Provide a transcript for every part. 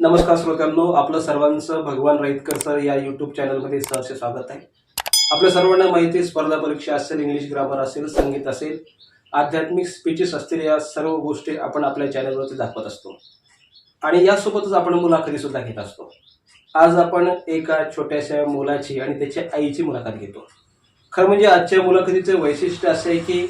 नमस्कार श्रोत्यांनो आपलं सर्वांचं भगवान राईतकर सर या युट्यूब चॅनलमध्ये सहर्ष स्वागत आहे. आपल्या सर्वांना माहिती स्पर्धा परीक्षा असेल इंग्लिश ग्रामर असेल संगीत असेल आध्यात्मिक स्पीचेस असतील या सर्व गोष्टी आपण आपल्या चॅनलवरती दाखवत असतो. आणि यासोबतच आपण मुलाखती सुद्धा घेत असतो. आज आपण एका छोट्याशा मुलाची आणि त्याच्या आईची मुलाखत घेतो. खरं म्हणजे आजच्या मुलाखतीचं वैशिष्ट्य असं आहे की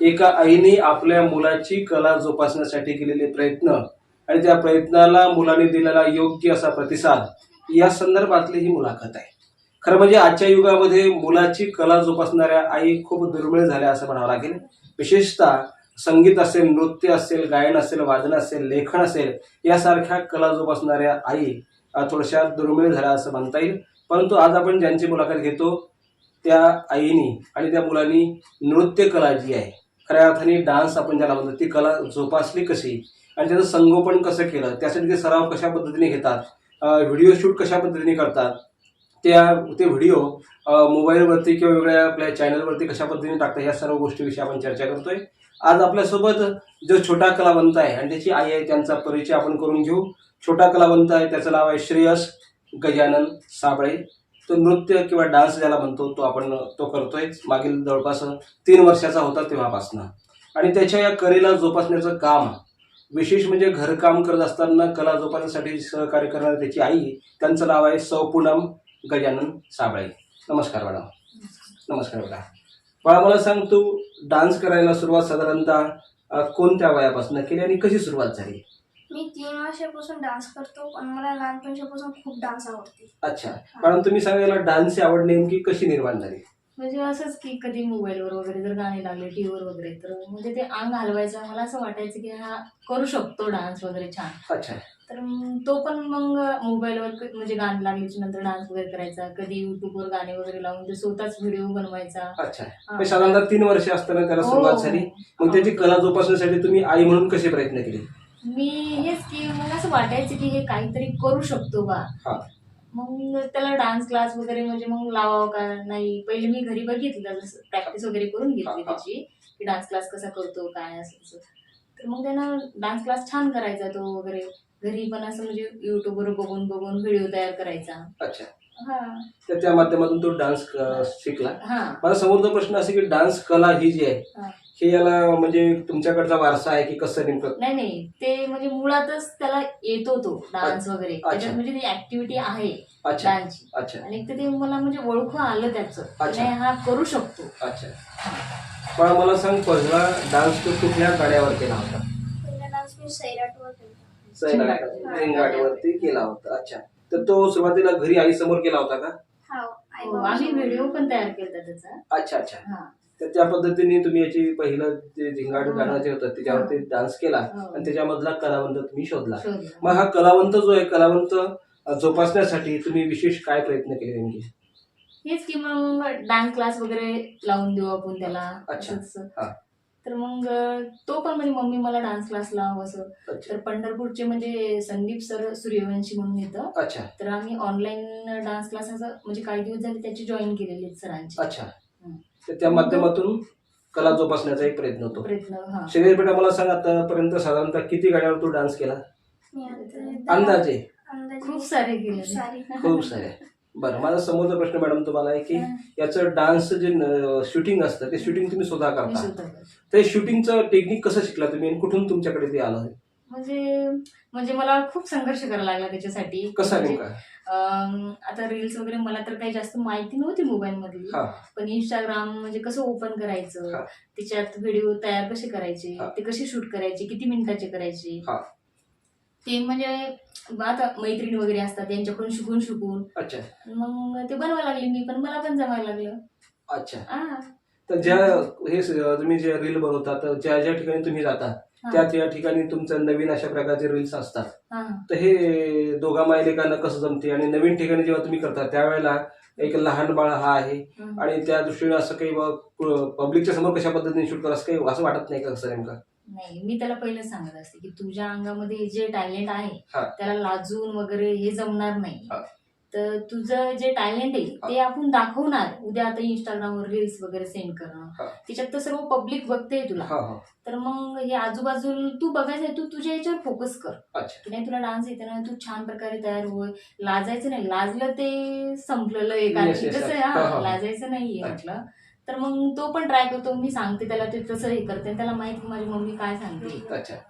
एका आईने आपल्या मुलाची कला जोपासण्यासाठी केलेले प्रयत्न आणि त्या प्रयत्नाला मुलांनी दिलेला योग्य असा प्रतिसाद या संदर्भातली ही मुलाखत आहे. खरं म्हणजे आजच्या युगामध्ये मुलाची कला जोपासणाऱ्या आई खूप दुर्मिळ झाल्या असं म्हणावं लागेल. विशेषतः संगीत असेल नृत्य असेल गायन असेल वादन असेल लेखन असेल यासारख्या कला जोपासणाऱ्या आई थोड्याशा दुर्मिळ झाल्या असं म्हणता येईल. परंतु आज आपण ज्यांची मुलाखत घेतो त्या आईनी आणि त्या मुलांनी नृत्यकला जी आहे खऱ्या अर्थाने डान्स आपण ज्याला म्हणतो ती कला जोपासली कशी? आणि त्याचं संगोपन कसं केलं त्यासाठी ते सराव कशा पद्धतीने घेतात व्हिडिओ शूट कशा पद्धतीने करतात त्या ते व्हिडिओ मोबाईलवरती किंवा वेगळ्या आपल्या चॅनलवरती कशा पद्धतीने टाकतात या सर्व गोष्टीविषयी आपण चर्चा करतोय. आज आपल्यासोबत जो छोटा कलावंत आहे आणि त्याची आई आहे त्यांचा परिचय आपण करून घेऊ. छोटा कलावंत आहे त्याचं नाव आहे श्रेयस गजानन साबळे. तो नृत्य किंवा डान्स ज्याला म्हणतो तो आपण तो करतोय. मागील जवळपास तीन वर्षाचा होता तेव्हापासनं. आणि त्याच्या या कलेला जोपासण्याचं काम विशेष म्हणजे घरकाम करत असताना कला जोपासण्यासाठी सहकार्य करणारी त्याची आई त्यांचं नाव आहे सौ पूनम गजानन साबळे. नमस्कार मॅडम. नमस्कार बेटा बाळा मला सांग तू डान्स करायला सुरुवात साधारणतः कोणत्या वयापासून केली आणि कशी सुरुवात झाली? मी तीन वर्षापासून डान्स करतो पण मला लहानपणापासून खूप डान्स आवडते. अच्छा. मॅडम तुम्ही सांगायला डान्सची आवड नेमकी कशी निर्माण झाली? म्हणजे असंच की कधी मोबाईलवर वगैरे जर गाणे लागले टीव्हीवर वगैरे तर म्हणजे ते अंग हलवायचं. मला असं वाटायचं की हा करू शकतो डान्स वगैरे छान. अच्छा तर तो पण मग मोबाईलवर म्हणजे गाणे लागल्याच्या नंतर डान्स वगैरे करायचा. कधी युट्यूबवर गाणे वगैरे लावून ते स्वतःच व्हिडिओ बनवायचा. अच्छा. हा. साधारणतः तीन वर्ष असताना त्याला हो. सुरुवात झाली. मग त्याची कला जोपासण्यासाठी तुम्ही आई म्हणून कसे प्रयत्न केले? मी हेच की मग असं वाटायचं की हे काहीतरी करू शकतो बा. हा. मग त्याला डान्स क्लास वगैरे म्हणजे मग लावावं का? नाही. पहिले मी घरी बघितलं. प्रॅक्टिस वगैरे करून घेतली. त्याची की डान्स क्लास कसा करतो काय असं. तर मग त्यानं डान्स क्लास छान करायचा तो वगैरे. घरी पण असं म्हणजे युट्यूबवर बघून बघून व्हिडिओ तयार करायचा. अच्छा. हा. तर त्या माध्यमातून तो डान्स शिकला. हा. मला समोरचा प्रश्न असा की डान्स कला ही जी आहे हा. हे याला म्हणजे तुमच्याकडचा वारसा आहे की कसं नेमकं? नाही नाही. ते म्हणजे मुळातच त्याला येतो तो डान्स वगैरे. त्याच्यात म्हणजे ती ऍक्टिव्हिटी आहे अच्छा. डान्सची अच्छा. आणि एक तर ते मला म्हणजे ओळखू आलं त्याचं. अच्छा. नाही हा करू शकतो. अच्छा. पण मला सांग पहिला डान्स तू कुठल्या गाड्यावर केला होता? पहिला डान्स मी सैराटवर केला रेंगाटवरती केला होता. अच्छा. तर तो सुरुवातीला घरी आई समोर केला होता का? हा आई हो, आम्ही. व्हिडिओ पण तयार केला त्याचा. अच्छा अच्छा. हा. तर त्या पद्धतीने तुम्ही याची पहिलं जे झिंगाट. गाणं जे होतं त्याच्यावरती डान्स केला हो. आणि त्याच्यामधला कलावंत तुम्ही शोधला शोधला मग हा कलावंत जो आहे कलावंत अ, जोपासण्यासाठी तुम्ही विशेष काय प्रयत्न केले नेमके हेच की मग डान्स क्लास वगैरे लावून देऊ आपण त्याला अच्छा. असंच. हा. तर मग तो पण म्हणजे मम्मी मला डान्स क्लास लाव असं अच्छा तर पंढरपूरचे म्हणजे संदीप सर सूर्यवंशी म्हणून येतं अच्छा तर आम्ही ऑनलाईन डान्स क्लास असं म्हणजे काही दिवस झाले त्याची जॉईन केलेली आहेत सरांची अच्छा. तर त्या माध्यमातून कला जोपासण्याचा एक प्रयत्न होतो. प्रयत्न हा. शरीर बेटा मला सांग आतापर्यंत साधारणतः किती गाड्यावर तू डान्स केला? अंदाजे? अंदाजे. खूप सारे खूप केले सारी. खूप सारे. बरं माझा समोरचा प्रश्न मॅडम तुम्हाला आहे की. याचं डान्स जे शूटिंग असतं ते शूटिंग तुम्ही स्वतः करता. स्वतः करते. ते शूटिंगचं टेक्निक कसं शिकला तुम्ही आणि कुठून तुमच्याकडे ते आलं? म्हणजे म्हणजे मला खूप संघर्ष करायला लागला त्याच्यासाठी. कसा म्हणजे, नेमका? अं, आता रील्स वगैरे मला तर काही जास्त माहिती नव्हती मोबाईल मधली हा. पण इंस्टाग्राम म्हणजे कसं ओपन करायचं. त्याच्यात व्हिडिओ तयार कसे करायचे? हा. ते कसे शूट करायचे? किती मिनिटाचे करायचे? हा. ते म्हणजे आता मैत्रिणी वगैरे असतात त्यांच्याकडून शिकून शिकून. अच्छा. मग ते बनवायला लागले मी पण मला पण जमायला लागलं. अच्छा. हा. तर ज्या हे स- तुम्ही जे रील बनवता तर ज्या ज्या ठिकाणी तुम्ही जाता हा. त्या त्या ठिकाणी तुमचं नवीन अशा प्रकारचे रील्स असतात तर हे दोघा मायलेकांना कसं जमते आणि नवीन ठिकाणी जेव्हा तुम्ही करता त्यावेळेला एक लहान बाळ हा आहे. आणि त्या दृष्टीने असं काही पब्लिकच्या समोर कशा पद्धतीने शूट करा असं काही असं वाटत नाही का कसं नेमकं नाही मी त्याला पहिलं सांगत असते की तुझ्या अंगामध्ये जे टॅलेंट आहे. त्याला लाजून वगैरे हे जमणार नाही. तर तुझं जे टॅलेंट आहे ते आपण दाखवणार. उद्या आता इंस्टाग्रामवर रील्स वगैरे सेंड करणं. त्याच्यात तर सर्व पब्लिक बघते तुला. हा हा. तर मग हे आजूबाजूला तू बघायचं तू तुझ्या याच्यावर फोकस कर. की नाही तुला डान्स येते ना तू छान प्रकारे तयार होय. लाजायचं नाही. लाजलं ते संपलेलं yes, कसं आहे हा, लाजायचं नाहीये. म्हटलं. तर मग तो पण ट्राय करतो. मी सांगते त्याला ते तसं हे करते त्याला माहिती माझी मम्मी काय सांगते.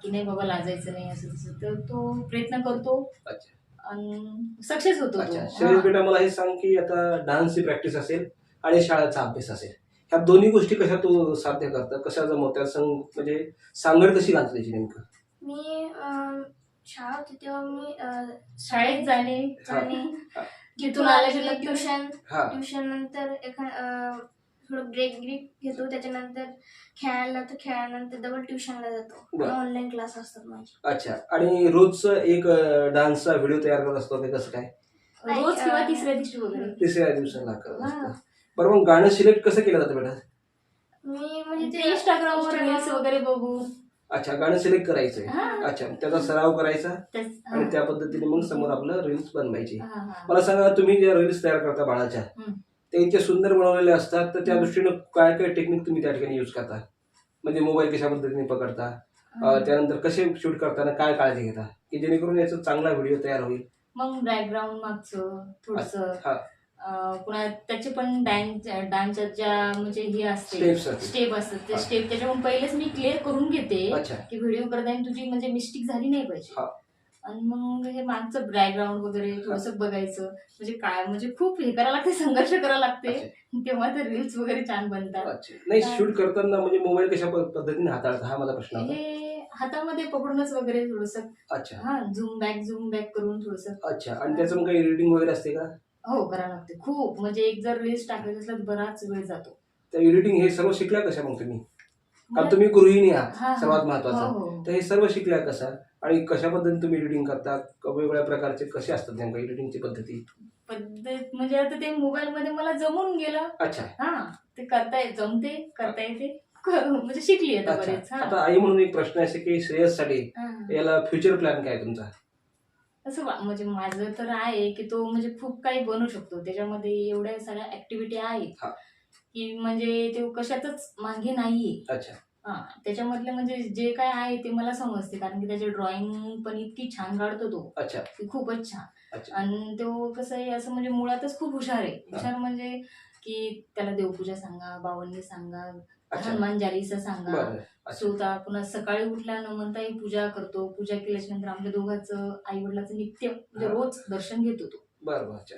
की नाही बाबा लाजायचं नाही असं तसं तर तो प्रयत्न करतो. सक्सेस होतो तो. अच्छा. शैलेश बेटा मला हे सांग की आता डान्सची प्रॅक्टिस असेल आणि शाळेचा अभ्यास असेल ह्या दोन्ही गोष्टी कशा तू साध्य करता कशा जमवत्या संग म्हणजे सांगड कशी घालतो त्याची नेमकं मी अं, शाळा होती तेव्हा मी अं, शाळेत जाणे हा. तिथून आल्याच्या ट्युशन हा ट्युशन नंतर एखा अं, थोडं ब्रेक ब्रेक घेतो त्याच्यानंतर खेळायला तर खेळायनंतर डबल ट्युशनला जातो बरं. ऑनलाईन क्लास असतात माझे अच्छा आणि रोजचं एक डान्सचा व्हिडिओ तयार करत असतो ते कसं काय रोज किंवा अं, तिसऱ्या दिवशी वगैरे तिसऱ्या दिवसाला करत हा. बरं मग गाणं सिलेक्ट कसं केलं जातं बेटा मी म्हणजे ते इंस्टाग्रामवर रील्स वगैरे बघून अच्छा गाणं सिलेक्ट करायचंय हा. अच्छा त्याचा सराव करायचा आणि. त्या पद्धतीने मग समोर आपलं रील्स बनवायची हा, हा. मला सांगा तुम्ही ज्या रील्स तयार करता बाळाच्या हम्म. ते इतके सुंदर बनवलेले असतात तर त्या दृष्टीनं काय काय टेक्निक तुम्ही त्या ठिकाणी यूज करता? म्हणजे मोबाईल कशा पद्धतीने पकडता? त्यानंतर कसे शूट करताना काय काळजी घेता? की जेणेकरून याचा चांगला व्हिडिओ तयार होईल? मग बॅकग्राऊंड मागचं थोडस. हा. पुन्हा त्याचे पण डान्स डान्सच्या ज्या म्हणजे हे असते स्टेप असतात. ते. स्टेप त्याच्याहून पहिलेच मी क्लिअर करून घेते की व्हिडिओ करताना तुझी म्हणजे मिस्टेक झाली नाही पाहिजे. आणि मग हे मागचं बॅकग्राऊंड वगैरे थोडस बघायचं. म्हणजे काय म्हणजे खूप हे करायला लागते संघर्ष करायला लागते. तेव्हा तर रील्स वगैरे छान बनतात. नाही शूट करताना म्हणजे मोबाईल कशा पद्धतीने हाताळता हा माझा प्रश्न हे हातामध्ये पकडूनच वगैरे थोडस अच्छा. हा झूम बॅक झूम बॅक करून थोडस. अच्छा. आणि त्याचं मग काही एडिटिंग वगैरे असते का? हो करावं लागते. खूप. म्हणजे एक जर रील्स टाकायचं असलं तर बराच वेळ जातो. त्या एडिटिंग हे सर्व शिकल्या कशा मग तुम्ही? कारण तुम्ही गृहिणी हा, आहात हा. सर्वात हो, महत्वाचं. हो. तर हे सर्व शिकल्या कसा? आणि कशा पद्धतीने तुम्ही एडिटिंग करता? वेगवेगळ्या प्रकारचे कसे असतात नेमकं एडिटिंगची पद्धती? पद्धत म्हणजे आता ते मोबाईल मध्ये मला जमून गेलं. अच्छा. हा ते करता येत जमते करता येते. म्हणजे शिकली आता बरेच हा. आता आई म्हणून एक प्रश्न असे की श्रेयससाठी हा. याला फ्युचर प्लॅन काय तुमचा? असं म्हणजे माझं तर आहे की तो म्हणजे खूप काही बनू शकतो. त्याच्यामध्ये एवढ्या साऱ्या ऍक्टिव्हिटी आहेत. हा. की म्हणजे तो कशातच मागे नाहीये. अच्छा. हा त्याच्यामधले म्हणजे जे काय आहे ते मला समजते कारण की त्याचे ड्रॉइंग पण इतकी छान काढतो तो. अच्छा. की खूपच छान. अच्छा. आणि तो कसं आहे असं म्हणजे मुळातच खूप हुशार आहे. हुशार म्हणजे की त्याला देवपूजा सांगा बावन्नी सांगा अच्छा. हनुमान चालीसा सांगा. बरं अच्छा. स्वतः पुन्हा सकाळी उठल्या न पूजा करतो. पूजा केल्याच्यानंतर आमच्या दोघांचं आई वडिलाचं नित्य म्हणजे हा. रोज दर्शन घेतो तो. बरं बरं अच्छा.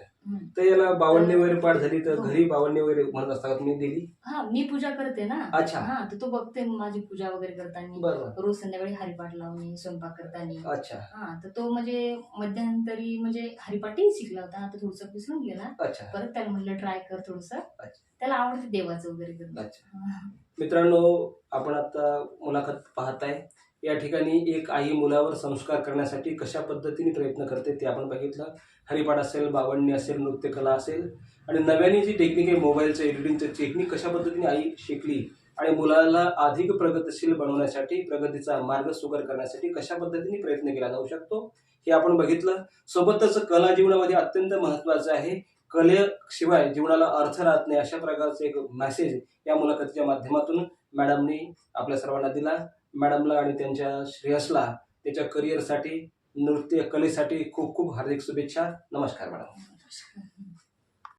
तर याला बावन्नी वगैरे पाठ झाली तर हो. घरी बावन्नी वगैरे म्हणत असता का तुम्ही दिली? हा मी पूजा करते ना. अच्छा. हा तर तो बघते माझी पूजा वगैरे करताना. बरं रोज संध्याकाळी हरिपाठ लावणे स्वयंपाक करताना. अच्छा. हा तर तो म्हणजे मध्यंतरी म्हणजे हरिपाठही शिकला होता आता थोडस विसरून गेला. अच्छा. परत त्याला म्हटलं ट्राय कर थोडस. त्याला आवडते देवाचं वगैरे करणं. अच्छा. हा. मित्रांनो आपण आता मुलाखत पाहताय. या ठिकाणी एक आई मुलावर संस्कार करण्यासाठी कशा पद्धतीने प्रयत्न करते ते आपण बघितलं. हरिपाठ असेल बावण्णी असेल नृत्यकला असेल. आणि नव्याने जी टेक्निक आहे मोबाईलचं एडिटिंगचं टेक्निक कशा पद्धतीने आई शिकली आणि मुलाला अधिक प्रगतशील बनवण्यासाठी प्रगतीचा मार्ग सुकर करण्यासाठी कशा पद्धतीने प्रयत्न केला जाऊ शकतो हे आपण बघितलं. सोबतच कला जीवनामध्ये अत्यंत महत्त्वाचं आहे. कलेशिवाय जीवनाला अर्थ राहत नाही अशा प्रकारचं एक मेसेज या मुलाखतीच्या माध्यमातून मॅडमनी आपल्या सर्वांना दिला. मॅडमला आणि त्यांच्या श्रेयसला त्याच्या करिअरसाठी नृत्य कलेसाठी खूप खूप हार्दिक शुभेच्छा. नमस्कार मॅडम.